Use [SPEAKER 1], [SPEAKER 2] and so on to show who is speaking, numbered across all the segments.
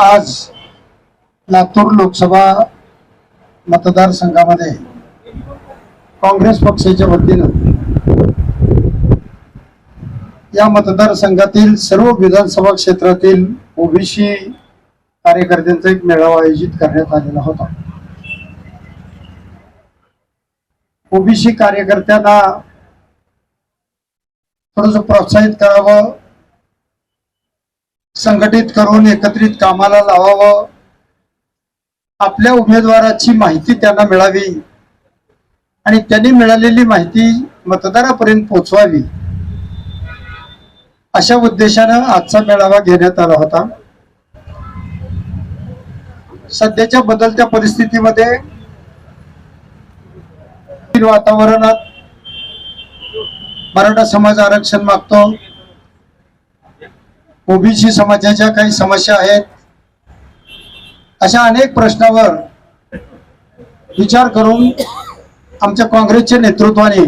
[SPEAKER 1] आज लातूर लोकसभा मतदारसंघामध्ये काँग्रेस पक्षाच्या वतीनं या मतदारसंघातील सर्व विधानसभा क्षेत्रातील ओबीसी कार्यकर्त्यांचा एक मेळावा आयोजित करण्यात आलेला होता. ओबीसी कार्यकर्त्यांना थोडस प्रोत्साहित करावं संघटित करून एकत्रित कामाला लावावं. आपल्या उमेदवाराची माहिती त्यांना मिळावी. आणि त्यांनी मिळालेली माहिती मतदारापर्यंत पोहोचवावी. अशा उद्देशानं आजचा मेळावा घेण्यात आला होता. सध्याच्या बदलत्या परिस्थितीमध्ये वातावरणात मराठा समाज आरक्षण मागतो. ओबीसी समाजाच्या काही समस्या आहेत. अशा अनेक प्रश्नावर विचार करून आमच्या काँग्रेसच्या नेतृत्वाने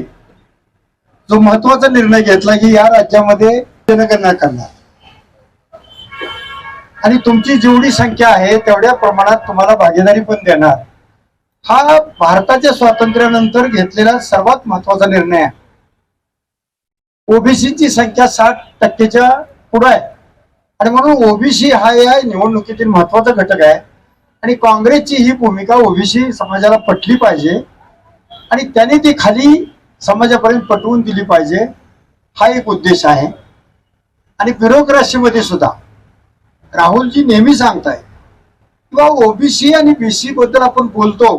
[SPEAKER 1] जो महत्त्वाचा निर्णय घेतला की या राज्यामध्ये जनगणना करणार. आणि तुमची जेवढी संख्या आहे तेवढ्या प्रमाणात तुम्हाला भागीदारी पण देणार. हा भारताच्या स्वातंत्र्यानंतर घेतलेला सर्वात महत्त्वाचा निर्णय आहे. ओबीसीची संख्या साठ टक्केच्या पुढे आहे. आणि म्हणून ओबीसी हा या निवडणुकीतील महत्त्वाचा घटक आहे. आणि काँग्रेसची ही भूमिका ओबीसी समाजाला पटली पाहिजे. आणि त्याने ती खाली समाजापर्यंत पटवून दिली पाहिजे. हा एक उद्देश आहे. आणि ब्युरोक्रेसीमध्ये सुद्धा. राहुलजी नेहमी सांगताय किंवा ओबीसी आणि बीसी बद्दल आपण बोलतो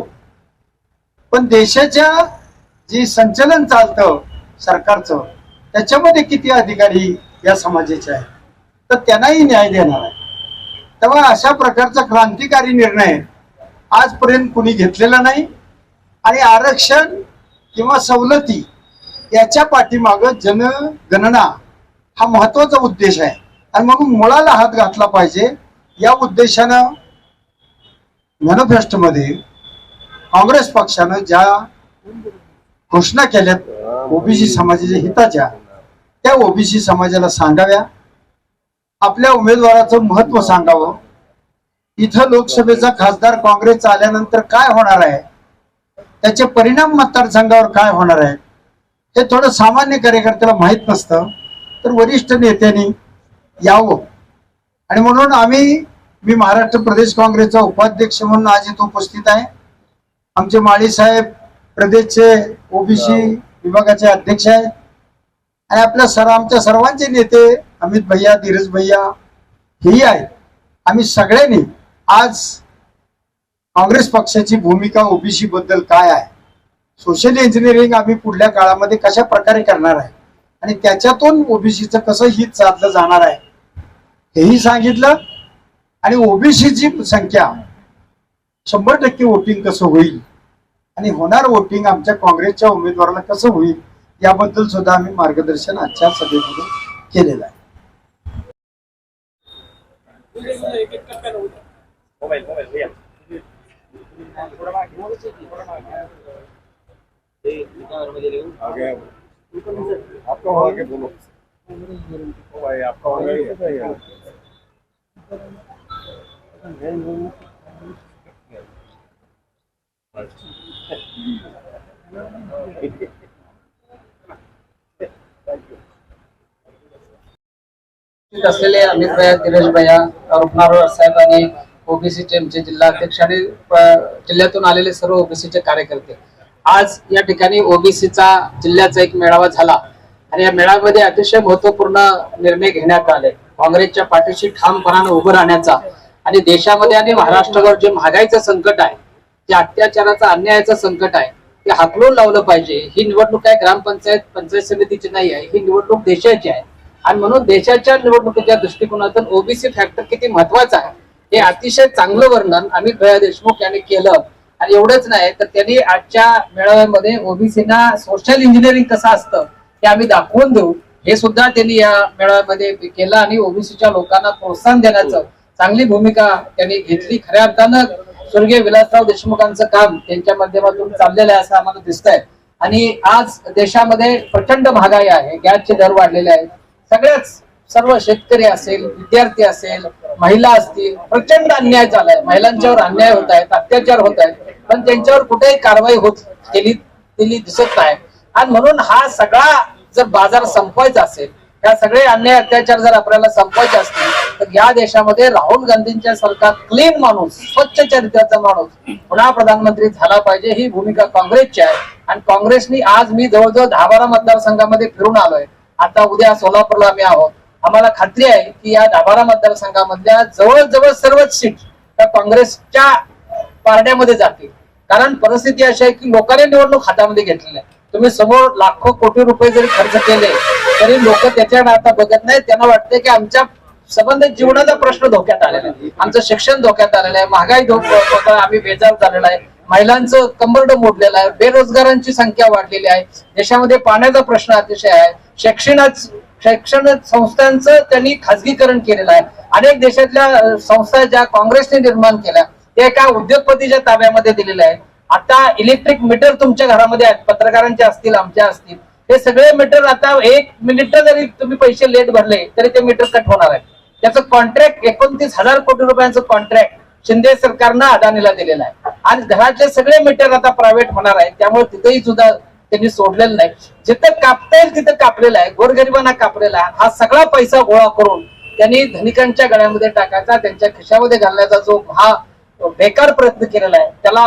[SPEAKER 1] पण देशाच्या जे संचलन चालतं सरकारचं त्याच्यामध्ये किती अधिकारी या समाजाचे आहेत? तर त्यांनाही न्याय देणार आहे. तेव्हा अशा प्रकारचा क्रांतिकारी निर्णय आजपर्यंत कुणी घेतलेला नाही. आणि आरक्षण किंवा सवलती याच्या पाठीमागं जनगणना हा महत्त्वाचा उद्देश आहे. आणि म्हणून मुळाला हात घातला पाहिजे. या उद्देशानं मॅनिफेस्टोमध्ये काँग्रेस पक्षानं ज्या घोषणा केल्यात ओबीसी समाजाच्या हिताच्या त्या ओबीसी समाजाला सांगाव्या. आपल्या उमेदवाराचं महत्त्व सांगावं? इथं लोकसभेचा खासदार काँग्रेस आल्यानंतर काय होणार आहे? त्याचे परिणाम मतदारसंघावर काय होणार आहे? हे थोडं सामान्य कार्यकर्त्याला माहीत नसतं. तर वरिष्ठ नेत्यांनी यावं. आणि म्हणून आम्ही मी महाराष्ट्र प्रदेश काँग्रेसचा उपाध्यक्ष म्हणून आज इथं उपस्थित आहे. आमचे माळी साहेब प्रदेशचे ओबीसी विभागाचे अध्यक्ष आहेत. आणि आपल्या सर आमच्या सर्वांचे नेते अमित भैया धीरज भैया हेही आहेत. आम्ही सगळ्यांनी आज काँग्रेस पक्षाची भूमिका ओबीसी बद्दल काय आहे? सोशल इंजिनिअरिंग आम्ही पुढल्या काळामध्ये कशा प्रकारे करणार आहे? आणि त्याच्यातून ओबीसीचं कसं हित साधलं जाणार आहे? हेही सांगितलं. आणि ओबीसीची संख्या शंभर टक्के वोटिंग कसं होईल? आणि होणार वोटिंग आमच्या काँग्रेसच्या उमेदवाराला कसं होईल? याबद्दल सुद्धा आम्ही मार्गदर्शन आजच्या सभेमध्ये केलेलं आहे.
[SPEAKER 2] मोबाइल मोबाइल भैया आपका हो आगे बोलो भाई आपका हो गया
[SPEAKER 3] असलेले अमित भैया धीरज भैया रुपनार साहेब आणि ओबीसी टीमचे जिल्हाध्यक्ष आणि जिल्ह्यातून आलेले सर्व ओबीसीचे कार्यकर्ते. आज या ठिकाणी ओबीसीचा जिल्ह्याचा एक मेळावा झाला. आणि या मेळाव्यामध्ये अतिशय महत्त्वपूर्ण निर्णय घेण्यात आले. काँग्रेसच्या पाठीशी ठामपणानं उभं राहण्याचा आणि देशामध्ये आणि महाराष्ट्रावर जे महागाईचं संकट आहे जे अत्याचाराचं अन्यायाचं संकट आहे ते हाकलून लावलं पाहिजे. ही निवडणूक काय ग्रामपंचायत पंचायत समितीची नाही आहे. ही निवडणूक देशाची आहे. आणि म्हणून देशाच्या निवडणुकीच्या दृष्टिकोनातून ओबीसी फॅक्टर किती महत्त्वाचा आहे हे अतिशय चांगलं वर्णन अमित भया देशमुख यांनी केलं. आणि एवढंच नाही तर त्यांनी आजच्या मेळाव्यामध्ये ओबीसीना सोशल इंजिनिअरिंग कसं असतं ते आम्ही दाखवून देऊ. हे सुद्धा त्यांनी या मेळाव्यामध्ये केलं आणि ओबीसीच्या लोकांना प्रोत्साहन देण्याचं चांगली भूमिका त्यांनी घेतली. खऱ्या अर्थानं स्वर्गीय विलासराव देशमुखांचं काम त्यांच्या माध्यमातून चाललेलं आहे असं आम्हाला दिसतंय. आणि आज देशामध्ये प्रचंड महागाई आहे गॅसचे दर वाढलेले आहेत. सगळ्याच सर्व शेतकरी असेल विद्यार्थी असेल महिला असतील प्रचंड अन्याय झालाय. महिलांच्यावर अन्याय होत आहेत अत्याचार होत आहेत. पण त्यांच्यावर कुठेही कारवाई होत केली दिली दिसत नाही. आणि म्हणून हा सगळा जर बाजार संपवायचा असेल या सगळे अन्याय अत्याचार जर आपल्याला संपवायचे असतील तर या देशामध्ये राहुल गांधींच्या सारखा क्लीन माणूस स्वच्छ चरित्राचा माणूस पुन्हा प्रधानमंत्री झाला पाहिजे ही भूमिका काँग्रेसची आहे. आणि काँग्रेसनी आज मी जवळजवळ दहा बारा मतदारसंघामध्ये फिरून आलोय. आता उद्या सोलापूरला आम्ही आहोत. आम्हाला खात्री आहे की या दाभारा मतदारसंघामधल्या जवळजवळ सर्वच सीट त्या काँग्रेसच्या पारड्यामध्ये जातील. कारण परिस्थिती अशी आहे की लोकांनी निवडणूक हातामध्ये घेतलेली आहे. तुम्ही समोर लाखो कोटी रुपये जरी खर्च केले तरी लोक त्याच्याकडे आता बघत नाही त्यांना वाटतंय की आमच्या संबंधित जीवनाचा प्रश्न धोक्यात आलेला आहे. आमचं शिक्षण धोक्यात आलेलं आहे. महागाई धोक धोका आम्ही बेजार झालेला आहे. महिलांचं कंबरड मोडलेलं आहे. बेरोजगारांची संख्या वाढलेली आहे. देशामध्ये पाण्याचा प्रश्न अतिशय आहे. शैक्षणिक शैक्षणिक संस्थांचं त्यांनी खाजगीकरण केलेलं आहे. अनेक देशातल्या संस्था ज्या काँग्रेसने निर्माण केल्या त्या एका उद्योगपतीच्या ताब्यामध्ये दिलेल्या आहेत. आता इलेक्ट्रिक मीटर तुमच्या घरामध्ये आहेत पत्रकारांचे असतील आमच्या असतील. हे सगळे मीटर आता एक मिनिट जरी तुम्ही पैसे लेट भरले तरी ते मीटर कट होणार आहे त्याचं कॉन्ट्रॅक्ट एकोणतीस हजार कोटी रुपयांचं कॉन्ट्रॅक्ट शिंदे सरकारनं अदानीला दिलेलं आहे. आणि घरातले सगळे मीटर आता प्रायव्हेट होणार आहे त्यामुळे तिथेही सुद्धा त्यांनी सोडलेलं नाही. जिथं कापता येईल तिथं कापलेलं आहे. गोरगरिबांना कापलेला आहे. हा सगळा पैसा गोळा करून त्यांनी धनिकांच्या गळ्यामध्ये टाकायचा त्यांच्या खिशामध्ये घालण्याचा जो हा बेकार प्रयत्न केलेला आहे. त्याला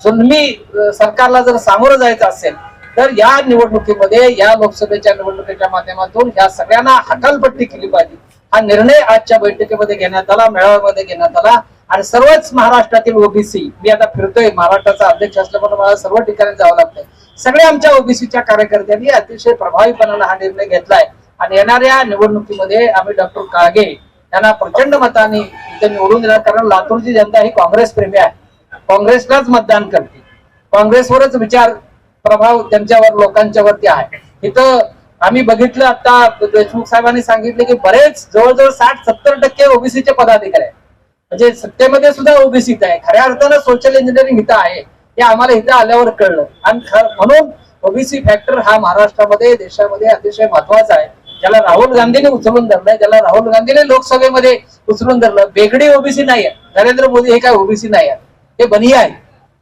[SPEAKER 3] जुलमी सरकारला जर सामोरं जायचं असेल तर या निवडणुकीमध्ये या लोकसभेच्या निवडणुकीच्या माध्यमातून या सगळ्यांना हकालपट्टी केली पाहिजे. हा निर्णय आजच्या बैठकीमध्ये घेण्यात आला मेळाव्यामध्ये घेण्यात आला. आणि सर्वच महाराष्ट्रातील ओबीसी मी आता फिरतोय महाराष्ट्राचा अध्यक्ष असल्यामुळे मला सर्व ठिकाणी जावं लागतंय. सगळ्या आमच्या ओबीसीच्या कार्यकर्त्यांनी अतिशय प्रभावीपणाला हा निर्णय घेतलाय. आणि येणाऱ्या निवडणुकीमध्ये आम्ही डॉक्टर काळगे यांना प्रचंड मताने इथे निवडून देणार कारण लातूरची जनता ही काँग्रेस प्रेमी आहे. काँग्रेसलाच मतदान करते. काँग्रेसवरच विचार प्रभाव त्यांच्यावर लोकांच्या वरती आहे. इथं आम्ही बघितलं आता देशमुख साहेबांनी सांगितले की बरेच जवळजवळ साठ सत्तर टक्के ओबीसीचे पदाधिकारी आहेत. म्हणजे सत्तेमध्ये सुद्धा ओबीसीत आहे. खऱ्या अर्थानं सोशल इंजिनिअरिंग इथं आहे. हे आम्हाला इथं आल्यावर कळलं. आणि म्हणून ओबीसी फॅक्टर हा महाराष्ट्रामध्ये देशामध्ये अतिशय महत्त्वाचा आहे. ज्याला राहुल गांधीने उचलून धरलंय ज्याला राहुल गांधीने लोकसभेमध्ये उचलून धरलं. बेगडी ओबीसी नाही आहे नरेंद्र मोदी हे काय ओबीसी नाही आहे हे बनिया आहे.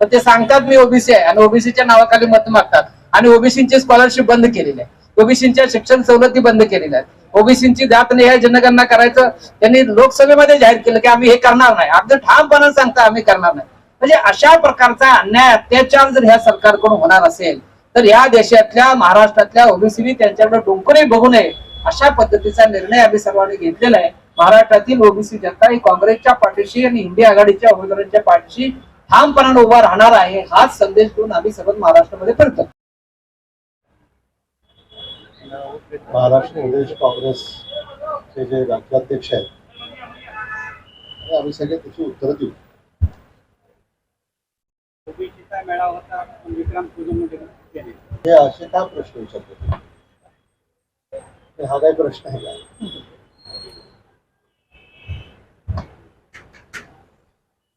[SPEAKER 3] तर ते सांगतात मी ओबीसी आहे. आणि ओबीसीच्या नावाखाली मत मागतात. आणि ओबीसीची स्कॉलरशिप बंद केलेली आहे. ओबीसीच्या शिक्षण सवलती बंद केलेल्या आहेत. ओबीसीची जात नाही जनगणना करायचं त्यांनी लोकसभेमध्ये जाहीर केलं की आम्ही हे करणार नाही. अगदी ठामपणे सांगता आम्ही करणार नाही. म्हणजे अशा प्रकारचा अन्याय अत्याचार जर ह्या सरकारकडून होणार असेल तर या देशातल्या महाराष्ट्रातल्या ओबीसीनी त्यांच्याकडे डोंकरही बघू नये. अशा पद्धतीचा निर्णय आम्ही सर्वांनी घेतलेला आहे. महाराष्ट्रातील ओबीसी जनता ही काँग्रेसच्या पाठीशी आणि इंडिया आघाडीच्या उमेदवारांच्या पाठीशी ठामपणाने उभा राहणार आहे. हाच संदेश देऊन आम्ही सर्व महाराष्ट्रामध्ये फिरतो
[SPEAKER 4] महाराष्ट्र प्रदेश काँग्रेसचे जे राज्याध्यक्ष आहेत आम्ही सगळे त्याची उत्तरं देऊ
[SPEAKER 2] ओबीसीचा मेळावा होता पण विक्रांत पूजनमध्ये केले
[SPEAKER 4] हे असे का प्रश्न विचारतो? हे हा काही प्रश्न आहे का?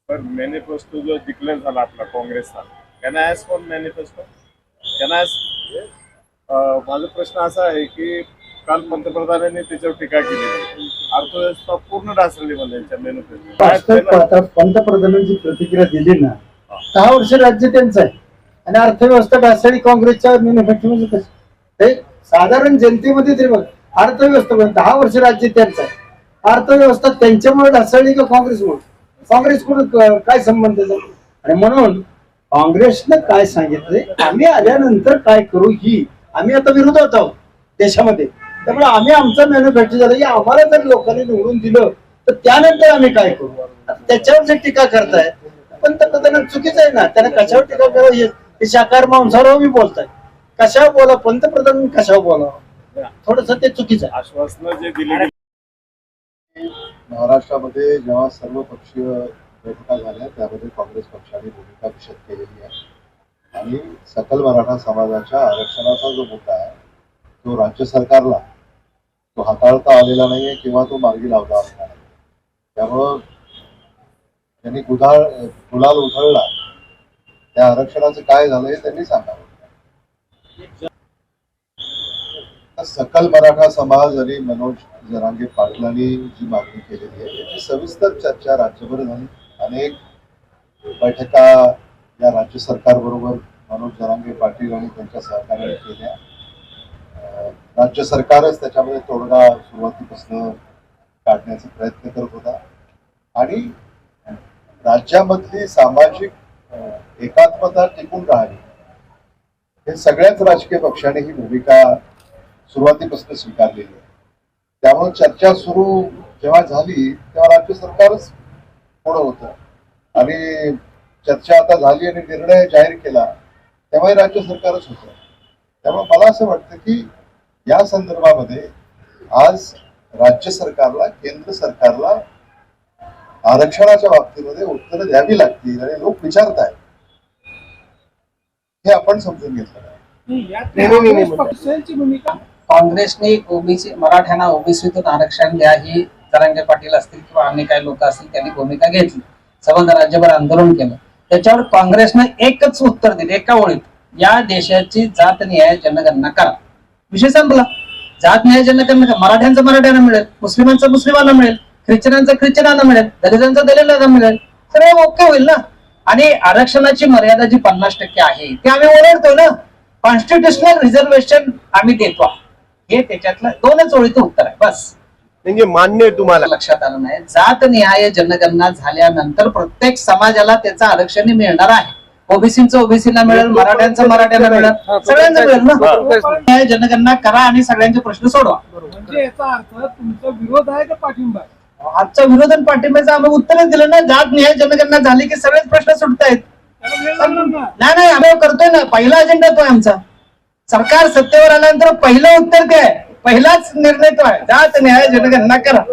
[SPEAKER 5] पर मॅनिफेस्टो जो डिक्लेअर झाला आपला काँग्रेसचा can I for manifesto can I माझा प्रश्न असा आहे की काल पंतप्रधानांनी त्याच्यावर टीका केली. अर्थव्यवस्था पूर्ण ढासळली म्हणजे त्यांच्या मॅनिफेस्टो
[SPEAKER 1] पंतप्रधानांची प्रतिक्रिया दिली ना दहा वर्ष राज्य त्यांचं आहे. आणि अर्थव्यवस्था ढासळी काँग्रेसच्या मॅन्युफॅक्चरिंग हे साधारण जनतेमध्ये तरी बघ अर्थव्यवस्था दहा वर्ष राज्य त्यांचं आहे. अर्थव्यवस्था त्यांच्यामुळे ढासळली का काँग्रेसमुळे काँग्रेसकडून क- काय संबंध त्याचा? आणि म्हणून काँग्रेसनं काय सांगितलंय आम्ही आल्यानंतर काय करू ही आम्ही आता विरोधात आहोत देशामध्ये. त्यामुळे आम्ही आमचं मॅन्युफॅक्चर झालं की आम्हाला जर लोकांनी निवडून दिलं तर त्यानंतर आम्ही काय करू? आता त्याच्यावर जे टीका करतायत. पंतप्रधान चुकीचं आहे ना त्यांना कशावर टीका करावं? हे शाकाहार मांसाहार मी बोलताय कशावर बोला पंतप्रधान कशावर बोलावं? थोडस ते चुकीचं आहे.
[SPEAKER 5] आश्वासनं जे दिली
[SPEAKER 4] महाराष्ट्रामध्ये जेव्हा सर्व पक्षीय बैठका झाल्या त्यामध्ये काँग्रेस पक्षाने भूमिका विशद केलेली आहे. आणि सकल मराठा समाजाच्या आरक्षणाचा जो मुद्दा आहे तो राज्य सरकारला तो हाताळता आलेला नाहीये किंवा तो मार्गी लावता आलेला नाही त्यामुळं त्यांनी गुधाळ गुलाल उधळला. त्या आरक्षणाचं काय झालं हे त्यांनी सांगावं. सकल मराठा समाज आणि मनोज जरांगे पाटलांनी जी मागणी केलेली आहे याची सविस्तर चर्चा राज्यभर झाली. अनेक बैठका या राज्य सरकारबरोबर मनोज जरांगे पाटील आणि त्यांच्या सहकार्याने केल्या. राज्य सरकारच त्याच्यामध्ये तोडगा सुरुवातीपासून काढण्याचा प्रयत्न करत होता. आणि राज्यामधली सामाजिक एकात्मता टिकून राहावी. हे सगळ्याच राजकीय पक्षाने ही भूमिका सुरुवातीपासून स्वीकारलेली आहे. त्यामुळे चर्चा सुरू जेव्हा झाली तेव्हा राज्य सरकारच पुढं होतं. आणि चर्चा आता झाली आणि निर्णय जाहीर केला तेव्हाही राज्य सरकारच होतं. त्यामुळे मला असं वाटतं की या संदर्भामध्ये आज राज्य सरकारला केंद्र सरकारला आरक्षणाच्या बाबतीमध्ये उत्तरं द्यावी लागतील आणि लोक विचारत आहेत हे आपण समजून घेतलं
[SPEAKER 3] काँग्रेसने ओबीसी मराठ्यांना ओबीसीतून आरक्षण द्या ही जरांगे पाटील असतील किंवा अन्य काही लोक असतील त्यांनी भूमिका घेतली. संबंध राज्यभर आंदोलन केलं. त्याच्यावर काँग्रेसनं एकच उत्तर दिले एका ओळीत या देशाची जात न्याय जनगणना करा. विषय संपला. जात न्याय जनगणना करा मराठ्यांचं मराठ्यांना मिळेल मुस्लिमांचं मुस्लिमांना मिळेल. ख्रिश्चनांचं ख्रिश्चनांना मिळेल दलितांचं दलितांना मिळेल सगळं ओके होईल ना? आणि आरक्षणाची मर्यादा जी पन्नास टक्के आहे ती आम्ही ओरडतो ना? कॉन्स्टिट्युशनल रिझर्वेशन आम्ही देतो. हे त्याच्यातलं दोनच ओळीचं उत्तर आहे बस.
[SPEAKER 6] म्हणजे मान्य तुम्हाला.
[SPEAKER 3] लक्षात आलं नाही. जात निहाय जनगणना झाल्यानंतर प्रत्येक समाजाला त्याचं आरक्षण मिळणार आहे. ओबीसीचं ओबीसीला मिळेल मराठ्यांचं मराठ्यांना मिळेल सगळ्यांना मिळेल ना? जनगणना करा आणि सगळ्यांचे प्रश्न सोडवा.
[SPEAKER 2] म्हणजे याचा अर्थ तुमचा विरोध आहे का पाठिंबा आहे?
[SPEAKER 3] आजचा विरोध आणि पाठिंब्याचं आम्ही उत्तरच दिलं ना जात न्याय जनगणना झाली की सगळेच प्रश्न सुटतायत. नाही नाही आम्ही करतोय ना पहिला अजेंडा तो आहे आमचा. सरकार सत्तेवर आल्यानंतर पहिलं उत्तर ते आहे. पहिलाच निर्णय तो आहे. जात न्याय जनगणना करा.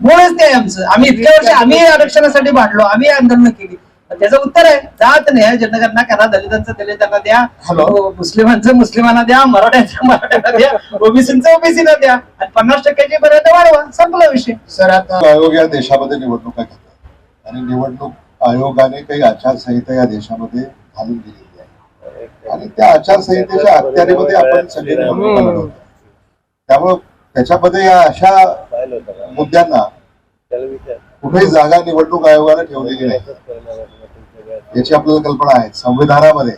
[SPEAKER 3] मुळेच ते आहे आमचं. आम्ही इतक्या वर्ष आम्ही आरक्षणासाठी भांडलो आम्ही आंदोलन केली. त्याचं उत्तर आहे. जात न्याय जनगणना करा दलितांचं दलितांना द्या
[SPEAKER 4] हॅलो.
[SPEAKER 3] मुस्लिमांचं मुस्लिमांना द्या मराठ्यांचं मराठ्यांना द्या ओबीसीचं ओबीसीला द्या. आणि पन्नास टक्क्याची मर्यादा वाढवा. संपला विषय.
[SPEAKER 4] सर आता आयोग या देशामध्ये निवडणुका घेतात आणि निवडणूक आयोगाने काही आचारसंहिता या देशामध्ये घालून दिलेली आहे. आणि त्या आचारसंहितेच्या अखत्यारीमध्ये आपण सगळे निवडणुका त्यामुळं त्याच्यामध्ये या अशा मुद्द्यांना कुठेही जागा निवडणूक आयोगाने ठेवलेली नाही. याची आपल्याला कल्पना आहे. संविधानामध्ये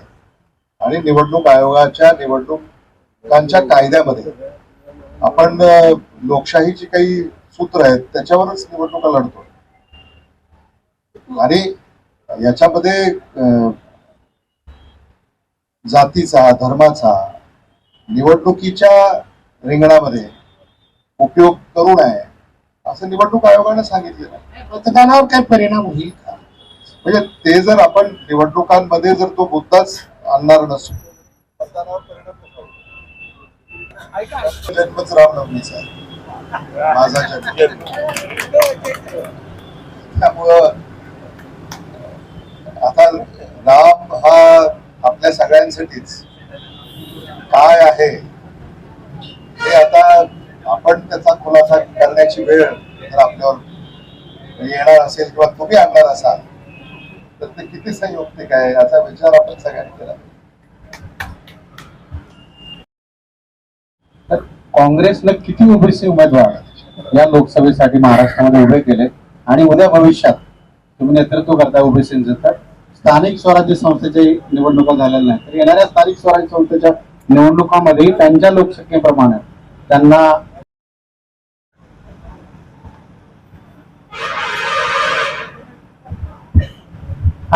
[SPEAKER 4] आणि निवडणूक आयोगाच्या निवडणुकांच्या कायद्यामध्ये. आपण लोकशाहीची काही सूत्र आहेत त्याच्यावरच निवडणुका लढतो. आणि याच्यामध्ये जातीचा धर्माचा निवडणुकीच्या रिंगणामध्ये उपयोग करू नये असं निवडणूक आयोगाने सांगितलेलं
[SPEAKER 7] मतदानावर काय परिणाम होईल? का
[SPEAKER 4] म्हणजे ते जर आपण निवडणुकांमध्ये जर तो मुद्दाच आणणार नसू मतदानावर परिणाम नको. जन्मच रामनवमीचा आहे. माझा जन्म त्यामुळं आता राम हा आपल्या सगळ्यांसाठीच काय आहे हे आता आपण त्याचा खुलासा करण्याची वेळ जर आपल्यावर येणार असेल किंवा तुम्ही आणणार असाल तर ते किती संयुक्तिक आहे याचा विचार आपण सगळ्यांनी केला.
[SPEAKER 8] तर काँग्रेसनं किती ओबीसी उमेदवार या लोकसभेसाठी महाराष्ट्रामध्ये उभे केले आणि उद्या भविष्यात तुम्ही नेतृत्व करता ओबीसींचं तर स्थानिक स्वराज्य संस्थेच्या निवडणुका झालेल्या नाही तर येणाऱ्या स्थानिक स्वराज्य संस्थेच्या निवडणुकामध्ये त्यांच्या लोकसंख्येप्रमाणे त्यांना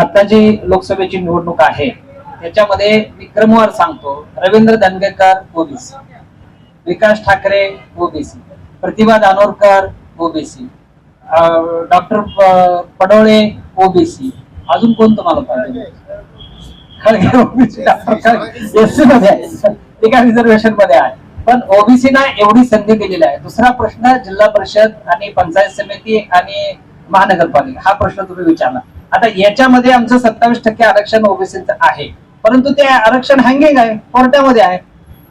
[SPEAKER 3] आता जी लोकसभेची निवडणूक आहे त्याच्यामध्ये विक्रमवार सांगतो Ravindra Dhangekar OBC. Vikas Thakre OBC. Pratibha Dhanorkar OBC. Doctor Padole OBC. अजून कोण तुम्हाला पाहिजे? खळगे ओबीसी डॉक्टर एससी मध्ये आहे. एका रिझर्वेशनमध्ये आहे. पण ओबीसीना एवढी संधी दिलेली आहे. दुसरा प्रश्न जिल्हा परिषद आणि पंचायत समिती आणि महानगरपालिका. हा प्रश्न तुम्ही विचारला आता याच्यामध्ये आमचं सत्तावीस टक्के आरक्षण ओबीसीचं आहे. परंतु ते आरक्षण हँगिंग आहे कोर्टामध्ये आहे.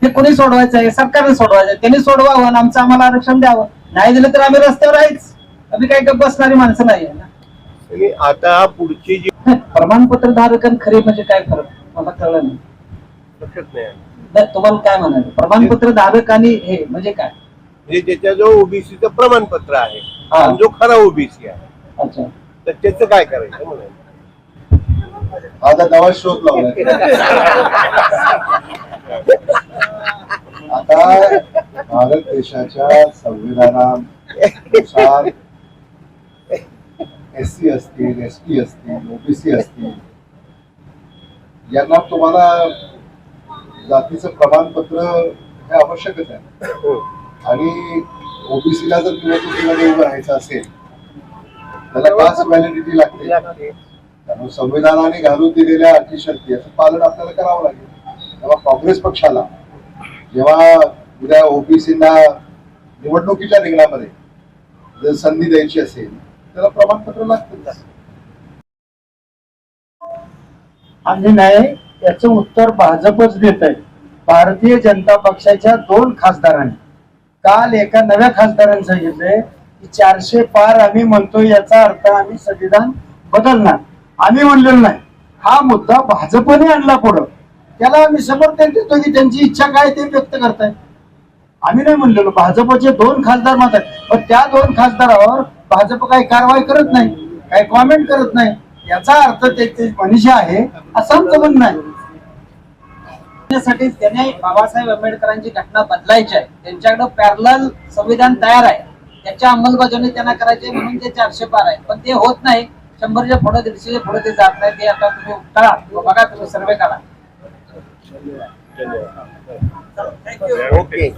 [SPEAKER 3] ते कोणी सोडवायचं आहे? सरकारने सोडवायचं आहे. त्यांनी सोडवावं आणि आमचं आम्हाला आरक्षण द्यावं. नाही दिलं तर आम्ही रस्त्यावर आहेच. आम्ही काही गप्प बसणारी माणसं नाही आहे ना.
[SPEAKER 6] आता पुढची जी
[SPEAKER 3] प्रमाणपत्र धारक आणि खरे म्हणजे काय फरक? मला कळलं नाही.
[SPEAKER 6] लक्षात नाही आलं.
[SPEAKER 3] नाही, तुम्हाला काय म्हणायचं? प्रमाणपत्र धारक आणि हे म्हणजे काय?
[SPEAKER 6] म्हणजे ज्याच्याजवळ ओबीसीचं प्रमाणपत्र आहे
[SPEAKER 3] हा.
[SPEAKER 6] आणि जो खरा ओबीसी आहे.
[SPEAKER 3] अच्छा.
[SPEAKER 6] तर त्याचं काय करायचं म्हणायचं?
[SPEAKER 4] आता नवा शोध लावलाय. आता भारत देशाच्या संविधानानुसार एस सी असतील एस टी असतील ओबीसी असतील यांना तुम्हाला जातीचं प्रमाणपत्र हे आवश्यकच आहे. आणि ओबीसीला जर निवडणुकीमध्ये उभं राहायचं असेल त्याला कास्ट व्हॅलिडिटी लागते. त्यामुळे संविधानाने घालून दिलेल्या अटी शर्ती याचं पालन आपल्याला करावं लागेल. तेव्हा काँग्रेस पक्षाला जेव्हा उद्या ओबीसीना निवडणुकीच्या रिंगणामध्ये जर संधी द्यायची असेल त्याला प्रमाणपत्र लागतं
[SPEAKER 1] आणि नाही याचं उत्तर भाजपच देत आहे भारतीय जनता पक्षाच्या दोन खासदारांनी. काल एका नव्या खासदारांनी सांगितलंय की चारशे पार आम्ही म्हणतो याचा अर्थ आम्ही संविधान बदलणार. आम्ही म्हणलेलो नाही. हा मुद्दा भाजपने आणला पुढं. त्याला आम्ही समर्थन देतो की त्यांची इच्छा काय ते व्यक्त करताय आम्ही नाही म्हणलेलो. भाजपचे दोन खासदार मात्र पण त्या दोन खासदारावर भाजप काही कारवाई करत नाही काही कॉमेंट करत नाही. याचा अर्थ ते ते मनीषा आहे असं आमचं म्हणणं आहे.
[SPEAKER 3] त्यासाठी त्याने बाबासाहेब आंबेडकरांची घटना बदलायची आहे. त्यांच्याकडे पॅरल संविधान तयार आहे. त्याच्या अंमलबजावणी त्यांना करायची म्हणून ते चारशे पार आहे पण ते होत नाही. शंभरच्या पुढे दीडशेच्या पुढे ते जात नाही. ते आता तुम्ही करा. बघा तुम्ही सर्वे करा.
[SPEAKER 6] ओके